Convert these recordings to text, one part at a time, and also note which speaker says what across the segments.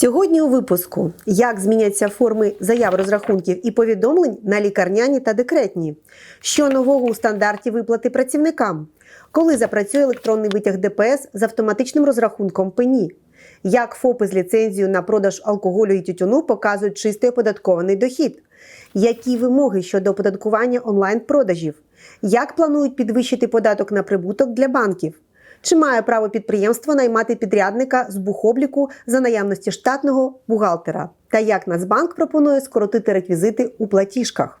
Speaker 1: Сьогодні у випуску як зміняться форми заяв розрахунків і повідомлень на лікарняні та декретні, що нового у стандарті виплати працівникам, коли запрацює електронний витяг ДПС з автоматичним розрахунком пені, як ФОПи з ліцензією на продаж алкоголю і тютюну показують чистий оподаткований дохід, які вимоги щодо оподаткування онлайн-продажів, як планують підвищити податок на прибуток для банків. Чи має право підприємство наймати підрядника з бухобліку за наявності штатного бухгалтера? Та як Нацбанк пропонує скоротити реквізити у платіжках?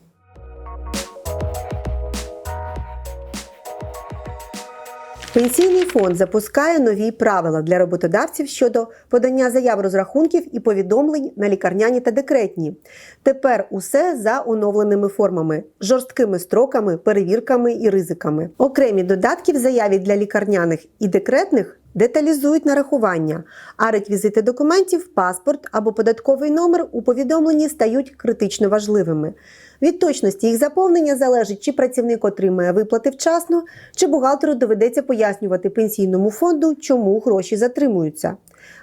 Speaker 1: Пенсійний фонд запускає нові правила для роботодавців щодо подання заяв розрахунків і повідомлень на лікарняні та декретні. Тепер усе за оновленими формами, жорсткими строками, перевірками і ризиками. Окремі додатки в заяві для лікарняних і декретних. Деталізують нарахування, а реквізити документів, паспорт або податковий номер у повідомленні стають критично важливими. Від точності їх заповнення залежить, чи працівник отримає виплати вчасно, чи бухгалтеру доведеться пояснювати пенсійному фонду, чому гроші затримуються.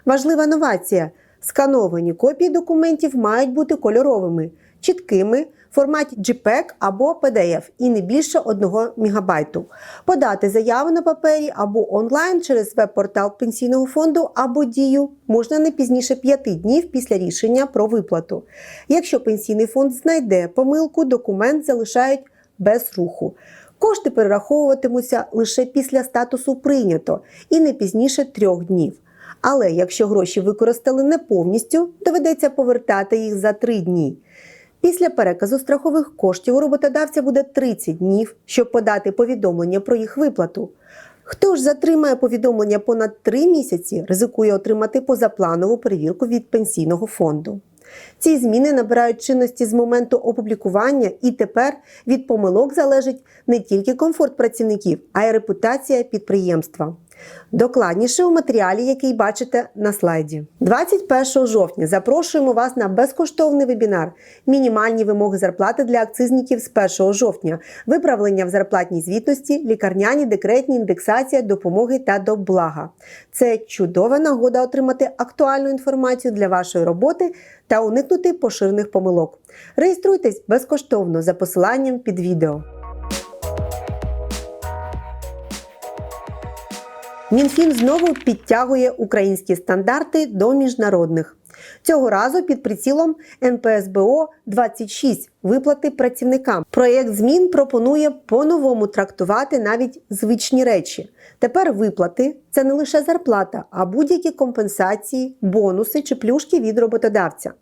Speaker 1: Важлива новація: скановані копії документів мають бути кольоровими, чіткими. В форматі JPEG або PDF і не більше 1 МБ. Подати заяву на папері або онлайн через веб-портал пенсійного фонду або дію можна не пізніше 5 днів після рішення про виплату. Якщо пенсійний фонд знайде помилку, документ залишають без руху. Кошти перераховуватимуться лише після статусу прийнято і не пізніше трьох днів. Але якщо гроші використали не повністю, доведеться повертати їх за 3 дні. Після переказу страхових коштів у роботодавця буде 30 днів, щоб подати повідомлення про їх виплату. Хто ж затримає повідомлення понад 3 місяці, ризикує отримати позапланову перевірку від пенсійного фонду. Ці зміни набирають чинності з моменту опублікування, і тепер від помилок залежить не тільки комфорт працівників, а й репутація підприємства. Докладніше у матеріалі, який бачите на слайді. 21 жовтня запрошуємо вас на безкоштовний вебінар Мінімальні вимоги зарплати для акцизників з 1 жовтня, виправлення в зарплатній звітності, лікарняні, декретні, індексація, допомоги та доблага. Це чудова нагода отримати актуальну інформацію для вашої роботи та уникнути поширених помилок. Реєструйтесь безкоштовно за посиланням під відео. Мінфін знову підтягує українські стандарти до міжнародних. Цього разу під прицілом НПСБО 26 виплати працівникам. Проєкт змін пропонує по-новому трактувати навіть звичні речі. Тепер виплати це не лише зарплата, а будь-які компенсації, бонуси чи плюшки від роботодавця,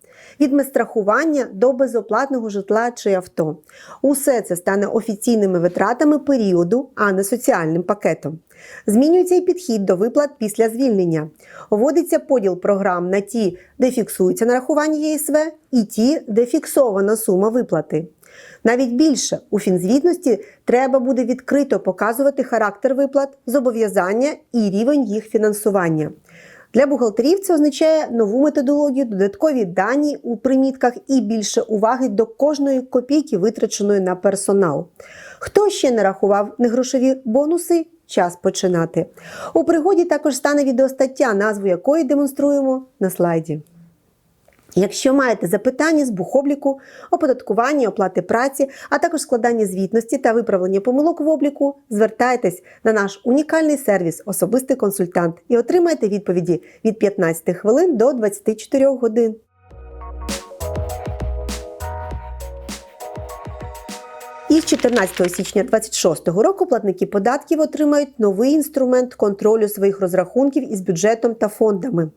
Speaker 1: від медстрахування до безоплатного житла чи авто. Усе це стане офіційними витратами періоду, а не соціальним пакетом. Змінюється і підхід до виплат після звільнення. Вводиться поділ програм на ті, де фіксується нарахування ЄСВ, і ті, де фіксована сума виплати. Навіть більше у фінзвітності треба буде відкрито показувати характер виплат, зобов'язання і рівень їх фінансування. Для бухгалтерів це означає нову методологію, додаткові дані у примітках і більше уваги до кожної копійки, витраченої на персонал. Хто ще не рахував негрошові бонуси? Час починати. У пригоді також стане відеостаття, назву якої демонструємо на слайді. Якщо маєте запитання з бухобліку, оподаткування, оплати праці, а також складання звітності та виправлення помилок в обліку, звертайтесь на наш унікальний сервіс Особистий консультант і отримайте відповіді від 15 хвилин до 24 годин. І Із 14 січня 2026 року платники податків отримають новий інструмент контролю своїх розрахунків із бюджетом та фондами.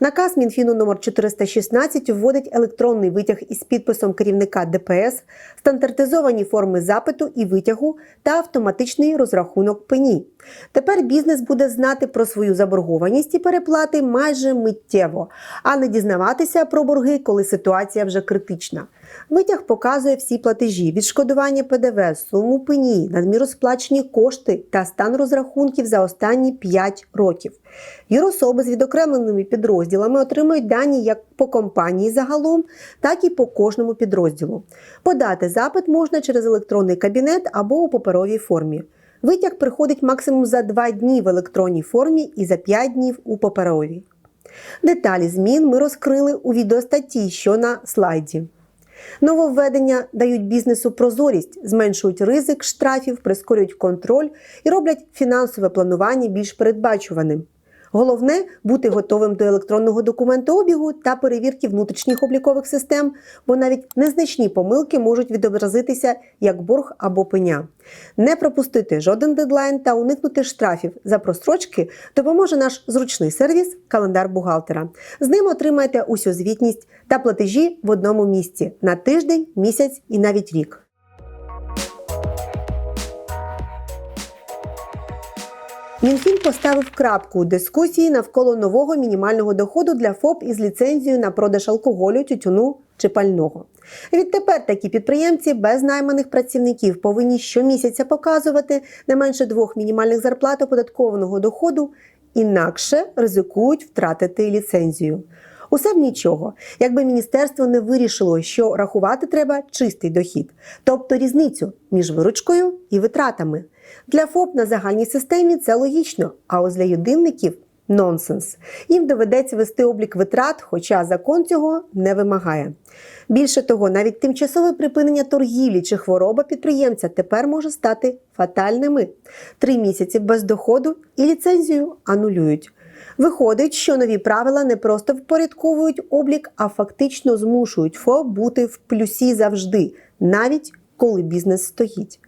Speaker 1: Наказ Мінфіну номер 416 вводить електронний витяг із підписом керівника ДПС, стандартизовані форми запиту і витягу та автоматичний розрахунок пені. Тепер бізнес буде знати про свою заборгованість і переплати майже миттєво, а не дізнаватися про борги, коли ситуація вже критична. Витяг показує всі платежі, відшкодування ПДВ, суму пені, надміру сплачені кошти та стан розрахунків за останні 5 років. Юрособи з відокремленими підрозділами отримують дані як по компанії загалом, так і по кожному підрозділу. Подати запит можна через електронний кабінет або у паперовій формі. Витяг приходить максимум за 2 дні в електронній формі і за 5 днів у паперовій. Деталі змін ми розкрили у відеостатті, що на слайді. Нововведення дають бізнесу прозорість, зменшують ризик штрафів, прискорюють контроль і роблять фінансове планування більш передбачуваним. Головне бути готовим до електронного документообігу та перевірки внутрішніх облікових систем, бо навіть незначні помилки можуть відобразитися як борг або пеня. Не пропустити жоден дедлайн та уникнути штрафів за прострочки допоможе наш зручний сервіс Календар бухгалтера. З ним отримаєте усю звітність та платежі в одному місці на тиждень, місяць і навіть рік. Мінфін поставив крапку у дискусії навколо нового мінімального доходу для ФОП із ліцензією на продаж алкоголю, тютюну чи пального. Відтепер такі підприємці без найманих працівників повинні щомісяця показувати не менше двох мінімальних зарплат оподаткованого доходу, інакше ризикують втратити ліцензію. Усе б нічого, якби міністерство не вирішило, що рахувати треба чистий дохід, тобто різницю між виручкою і витратами. Для ФОП на загальній системі це логічно, а ось для єдинників нонсенс. Їм доведеться вести облік витрат, хоча закон цього не вимагає. Більше того, навіть тимчасове припинення торгівлі чи хвороба підприємця тепер може стати фатальними. Три місяці без доходу і ліцензію анулюють. Виходить, що нові правила не просто впорядковують облік, а фактично змушують ФОП бути в плюсі завжди, навіть коли бізнес стоїть.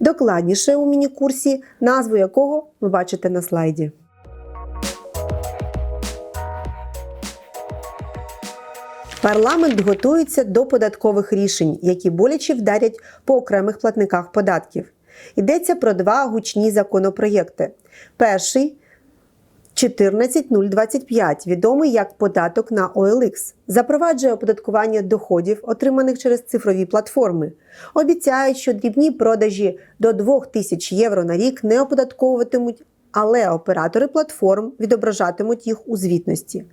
Speaker 1: Докладніше у міні-курсі, назву якого ви бачите на слайді. Парламент готується до податкових рішень, які боляче вдарять по окремих платниках податків. Йдеться про два гучні законопроєкти. Перший 14025, відомий як податок на OLX, запроваджує оподаткування доходів, отриманих через цифрові платформи. Обіцяють, що дрібні продажі до 2000 євро на рік не оподатковуватимуть, але оператори платформ відображатимуть їх у звітності.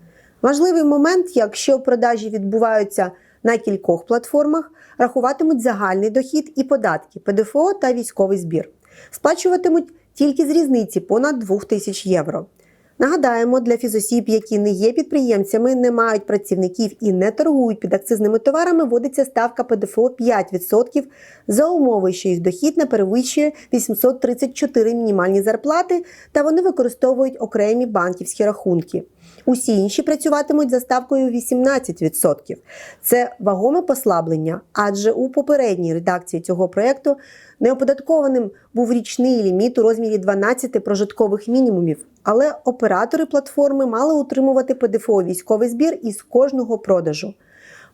Speaker 1: Важливий момент, якщо продажі відбуваються на кількох платформах, рахуватимуть загальний дохід і податки, ПДФО та військовий збір. Сплачуватимуть тільки з різниці понад 2000 євро. Нагадаємо, для фізосіб, які не є підприємцями, не мають працівників і не торгують під акцизними товарами, вводиться ставка ПДФО 5% за умови, що їх дохід не перевищує 834 мінімальні зарплати, та вони використовують окремі банківські рахунки. Усі інші працюватимуть за ставкою 18%. Це вагоме послаблення, адже у попередній редакції цього проєкту неоподаткованим був річний ліміт у розмірі 12 прожиткових мінімумів, але оператори платформи мали утримувати ПДФО військовий збір із кожного продажу.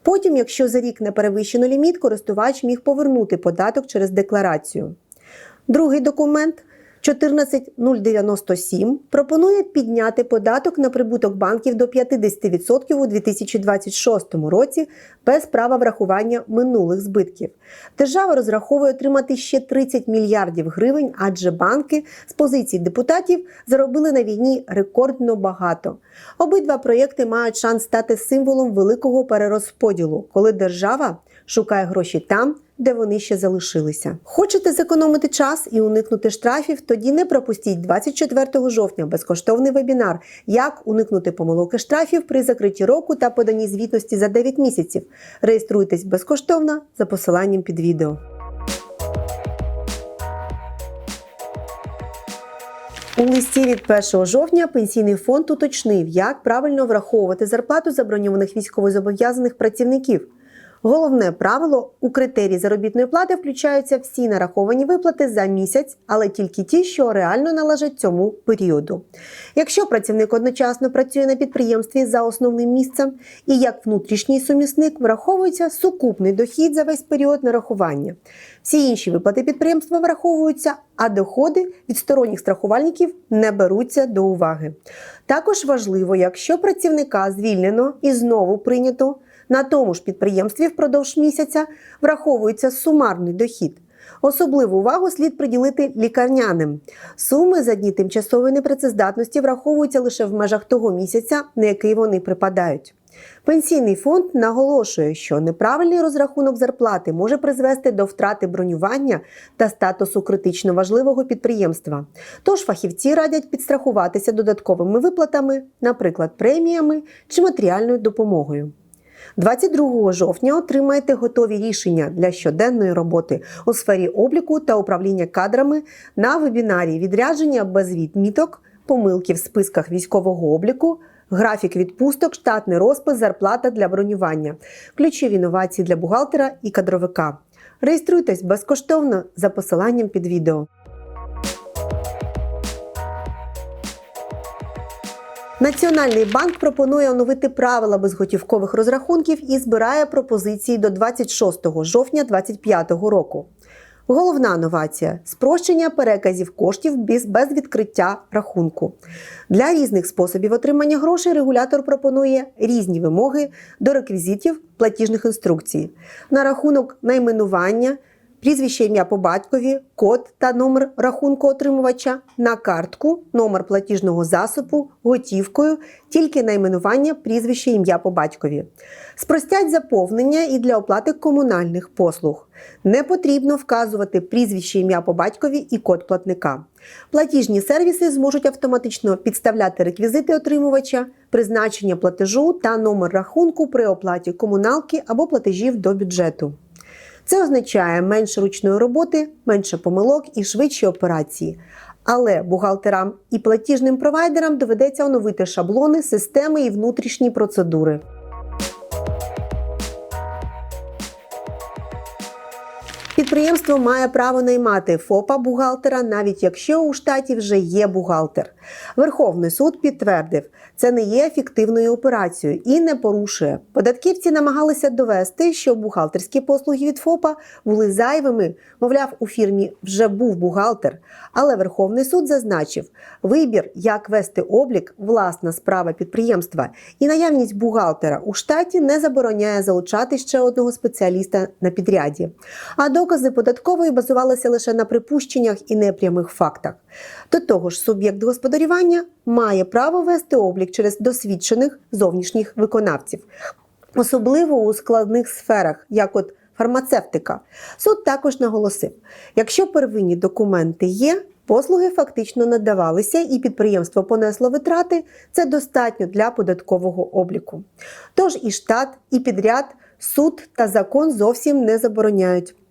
Speaker 1: Потім, якщо за рік не перевищено ліміт, користувач міг повернути податок через декларацію. Другий документ 14097 пропонує підняти податок на прибуток банків до 50% у 2026 році без права врахування минулих збитків. Держава розраховує отримати ще 30 мільярдів гривень, адже банки з позицій депутатів заробили на війні рекордно багато. Обидва проєкти мають шанс стати символом великого перерозподілу, коли держава шукає гроші там, де вони ще залишилися. Хочете зекономити час і уникнути штрафів? Тоді не пропустіть 24 жовтня безкоштовний вебінар, як уникнути помилок і штрафів при закритті року та поданні звітності за 9 місяців. Реєструйтесь безкоштовно за посиланням під відео. У листі від 1 жовтня пенсійний фонд уточнив, як правильно враховувати зарплату заброньованих військовозобов'язаних працівників. Головне правило у критерії заробітної плати включаються всі нараховані виплати за місяць, але тільки ті, що реально належать цьому періоду. Якщо працівник одночасно працює на підприємстві за основним місцем і як внутрішній сумісник враховується сукупний дохід за весь період нарахування. Всі інші виплати підприємства враховуються, а доходи від сторонніх страхувальників не беруться до уваги. Також важливо, якщо працівника звільнено і знову прийнято на тому ж підприємстві впродовж місяця враховується сумарний дохід. Особливу увагу слід приділити лікарняним. Суми за дні тимчасової непрацездатності враховуються лише в межах того місяця, на який вони припадають. Пенсійний фонд наголошує, що неправильний розрахунок зарплати може призвести до втрати бронювання та статусу критично важливого підприємства. Тож фахівці радять підстрахуватися додатковими виплатами, наприклад, преміями чи матеріальною допомогою. 22 жовтня отримаєте готові рішення для щоденної роботи у сфері обліку та управління кадрами на вебінарі відрядження без відміток, помилки в списках військового обліку, графік відпусток, штатний розпис, зарплата для бронювання, ключові інновації для бухгалтера і кадровика. Реєструйтесь безкоштовно за посиланням під відео. Національний банк пропонує оновити правила безготівкових розрахунків і збирає пропозиції до 26 жовтня 2025 року. Головна новація спрощення переказів коштів без, відкриття рахунку. Для різних способів отримання грошей регулятор пропонує різні вимоги до реквізитів платіжних інструкцій на рахунок найменування, прізвище ім'я по батькові, код та номер рахунку отримувача, на картку, номер платіжного засобу, готівкою, тільки найменування, прізвище ім'я по батькові. Спростять заповнення і для оплати комунальних послуг. Не потрібно вказувати прізвище ім'я по батькові і код платника. Платіжні сервіси зможуть автоматично підставляти реквізити отримувача, призначення платежу та номер рахунку при оплаті комуналки або платежів до бюджету. Це означає менше ручної роботи, менше помилок і швидші операції. Але бухгалтерам і платіжним провайдерам доведеться оновити шаблони, системи і внутрішні процедури. Підприємство має право наймати ФОПа бухгалтера, навіть якщо у штаті вже є бухгалтер. Верховний суд підтвердив, це не є ефективною операцією і не порушує. Податківці намагалися довести, що бухгалтерські послуги від ФОПа були зайвими. Мовляв, у фірмі вже був бухгалтер. Але Верховний суд зазначив, вибір, як вести облік, власна справа підприємства, і наявність бухгалтера у штаті не забороняє залучати ще одного спеціаліста на підряді. А докази податкової базувалися лише на припущеннях і непрямих фактах. До того ж, суб'єкт господарювання має право вести облік через досвідчених зовнішніх виконавців, особливо у складних сферах, як от фармацевтика. Суд також наголосив: якщо первинні документи є, послуги фактично надавалися, і підприємство понесло витрати, це достатньо для податкового обліку. Тож і штат, і підряд, суд та закон зовсім не забороняють